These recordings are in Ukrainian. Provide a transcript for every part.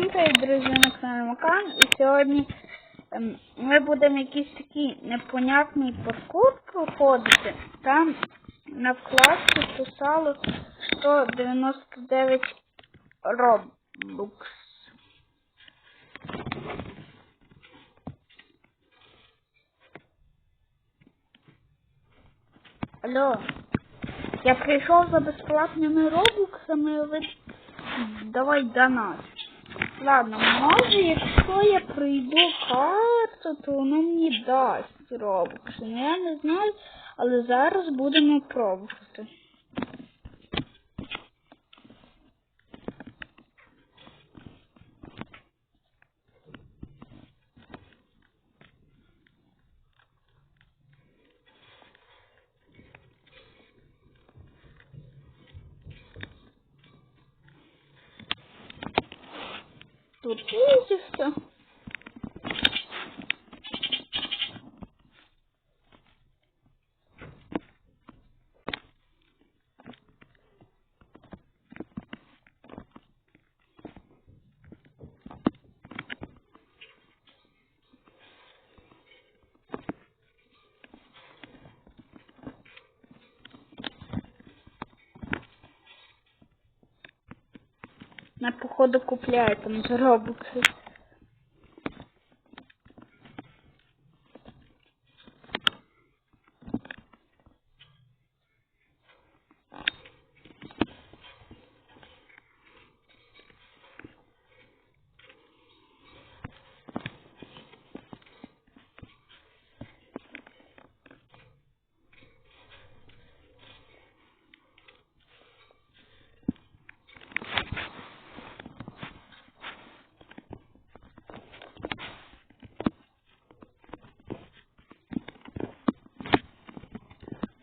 Всім привіт, друзі, на каналі Макан. І сьогодні ем, ми будемо якийсь такий непонятний паркур проходити. Там на вкладці писало 199 робукс. Алло, я прийшов за безплатними робуксами, ви давай до нас. Ладно, може, якщо я прийду карту, то воно мені дасть робокси. Ну я не знаю, але зараз будемо пробувати. Тут все. На походу купляю там за робокси.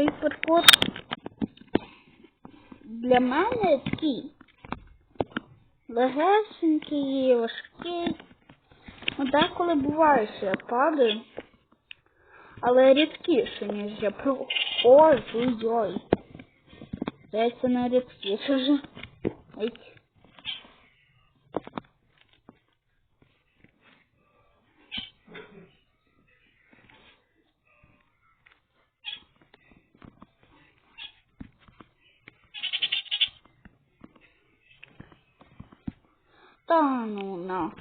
Той паркур для мене такий легесенький, важкий. Ну, деколи буває, що я падаю. Але рідкіше, ніж я проходжу. Ой. Здається, не рідкіше вже. Ой. Та ну на.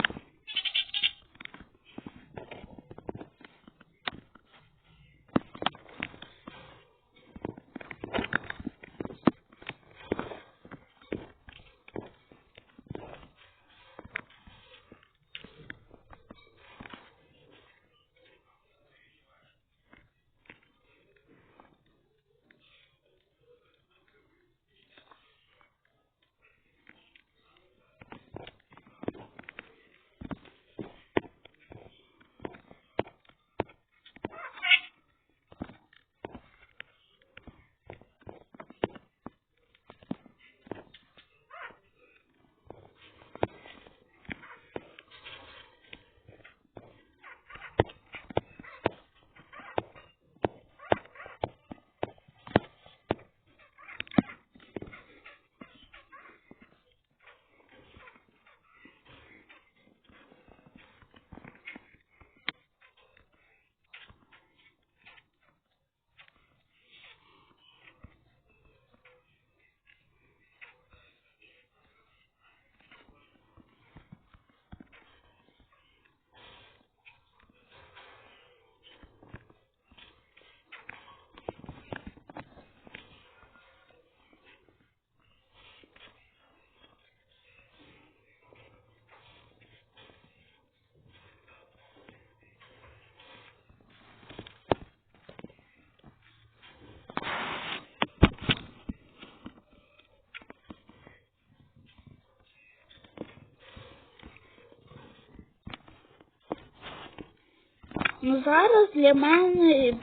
Ну зараз для мене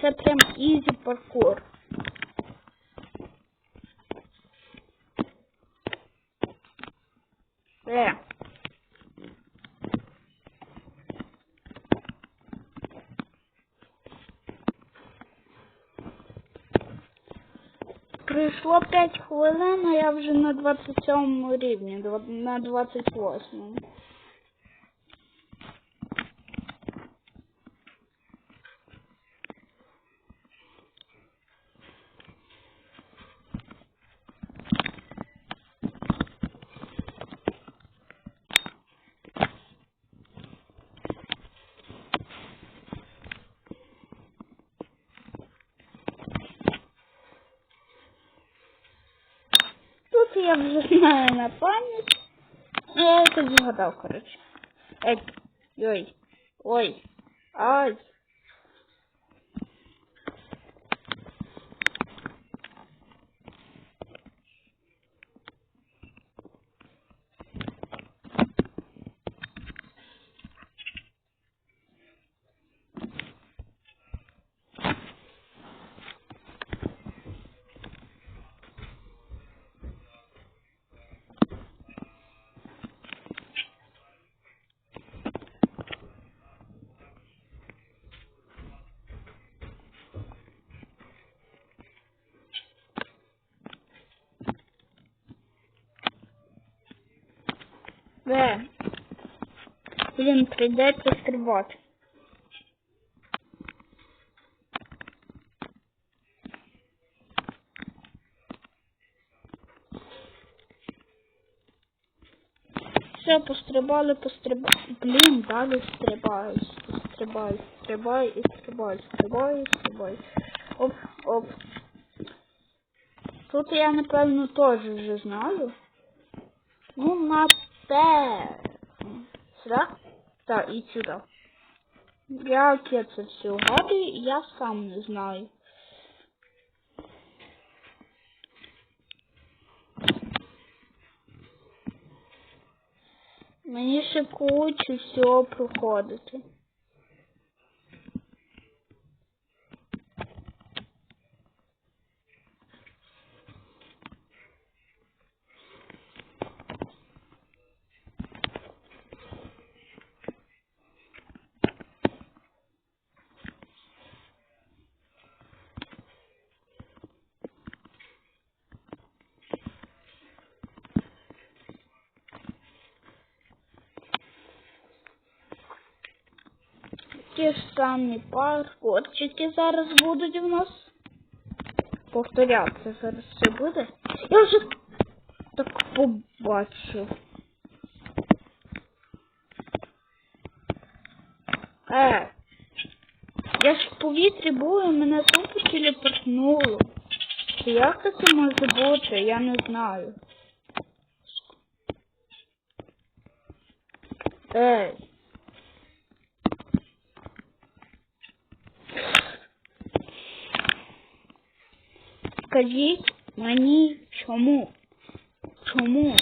це прям ізі паркур. Е. пройшло 5 хвилин, а я вже на 27 рівні, на 28. Тут я вже знаю на пам'ять. Ну, Я якось згадав, коротше. Ей, ой, ой, ай. Де? Блін, прийдеться стрибати. Все, пострибали, пострибали. Блін, далі стрибаю, стрибаю, стрибаю і стрибаю, стрибаю, стрибаю. Оп, оп. Тут я, напевно, теж вже знаю. Ну, напевно. Сюда? Да, и сюда. Я це все гадаю, я сам не знаю. Мені ще кучу всього проходити. Ті ж самі паркурчики зараз будуть в нас. Повторятися зараз все буде. Я вже так побачив. Е, я ж в повітрі був і мене тупо телепортнуло. Як таке може бути? Я не знаю. Ей. Скажіть мені чому? Чому?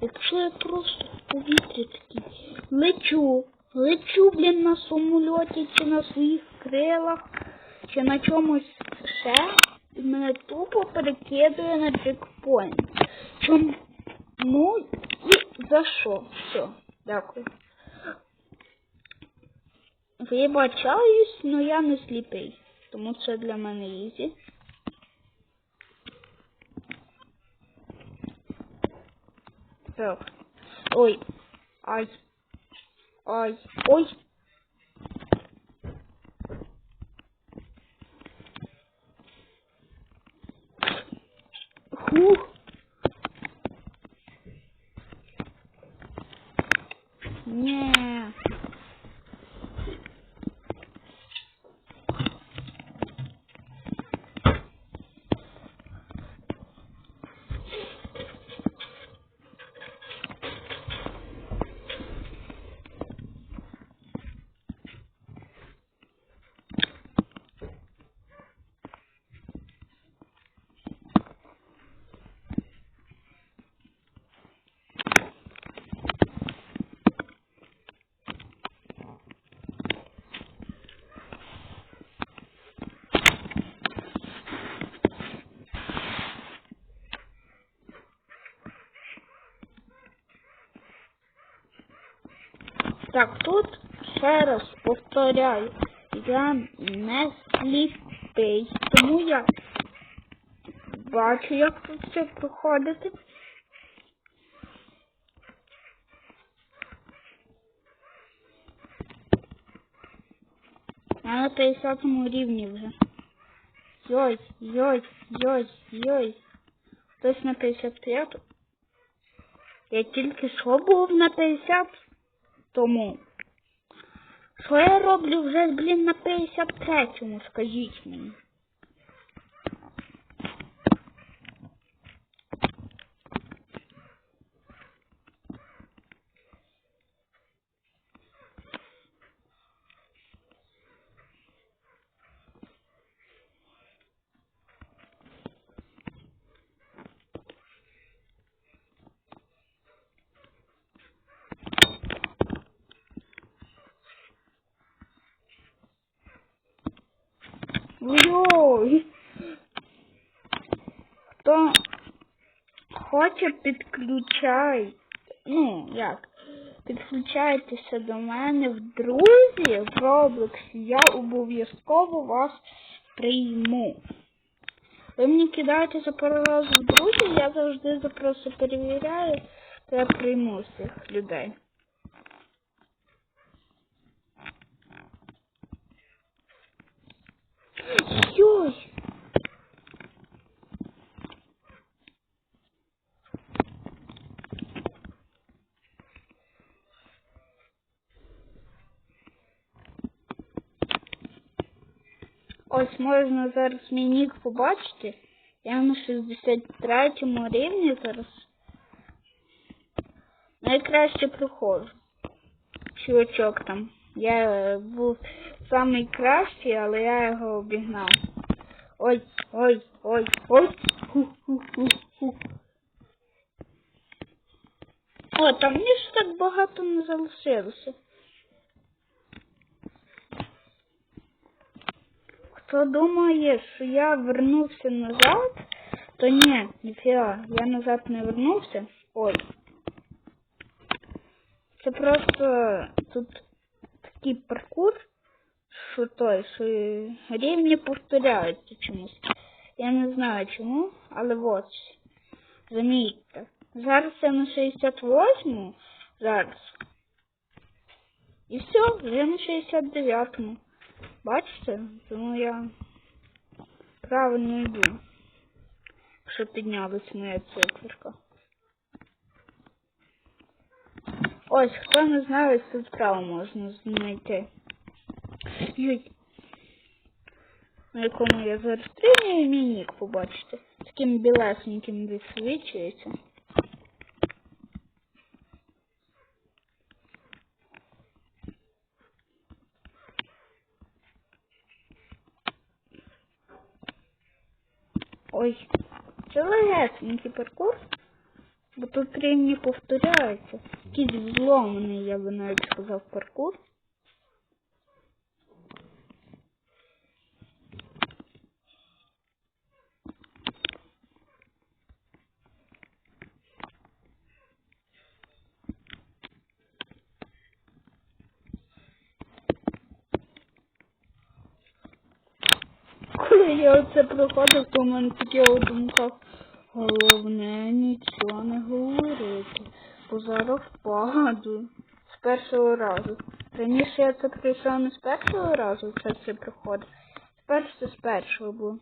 Якщо я просто в повітрі такий лечу, лечу, блін, на самольоті чи на своїх крилах, чи на чомусь ще, і мене тупо перекидує на чекпоінт. Чому і за що? Все, дякую. Вибачаюсь, але я не сліпий, тому це для мене ізі. Так. Ой. Ай. Ай. Ой. Хух. Не. Так, тут ще раз повторяю, я не сліпий, тому я бачу, як тут все проходити. Я на 50 рівні вже. Йой, йой, йой, йой. Хтось на 55. Я тільки що був на 50 тому. Що я роблю вже, блін, на 53-му, скажіть мені. Ой. Хто хоче підключай. Ну, як? Підключайтеся до мене в друзі в Роблоксі. Я обов'язково вас прийму. Ви мені кидаєте за пару в друзі, я завжди запроси перевіряю, то я прийму цих людей. Йой! Ось можна зараз мій нік побачити. Я на 63 рівні зараз. Найкраще проходжу. Чувачок там. Я е, був самий кращий, але я його обігнав. Ой, ой, ой, ой. Ху-ху-ху-ху. О, там мені ж так багато не залишилося. Хто думає, що я вернувся назад, то ні, ніфіга, я назад не вернувся. Ой. Це просто тут такий паркур, що той, що рівні повторяються чомусь. Я не знаю чому, але ось. Замітьте. Зараз я на 68 зараз. І все, вже на 69-му. Бачите? Тому я правильно йду. Що піднялась моя циферка. Ось, хто не знає, тут справа можна знайти. Юй. На якому я зараз стрімлю, мій нік побачите. Таким білесеньким висвічується. Ой, це легесенький паркур, бо тут рівні повторяються. Якийсь зломаний, я би навіть сказав, паркур. Оце то в мене таке у думках. Головне нічого не говорити, бо зараз впаду з першого разу. Раніше я це прийшов не з першого разу, це все проходить. Тепер це з першого було.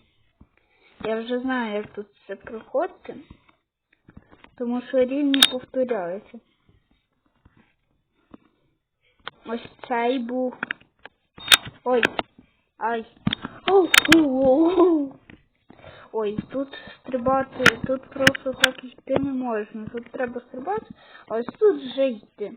Я вже знаю, як тут це проходити, тому що рівні повторяються. Ось цей був. Ой. Ай. Оу. Ой, тут стрибати, тут просто так йти не можна. Тут треба стрибати, а ось тут вже йти.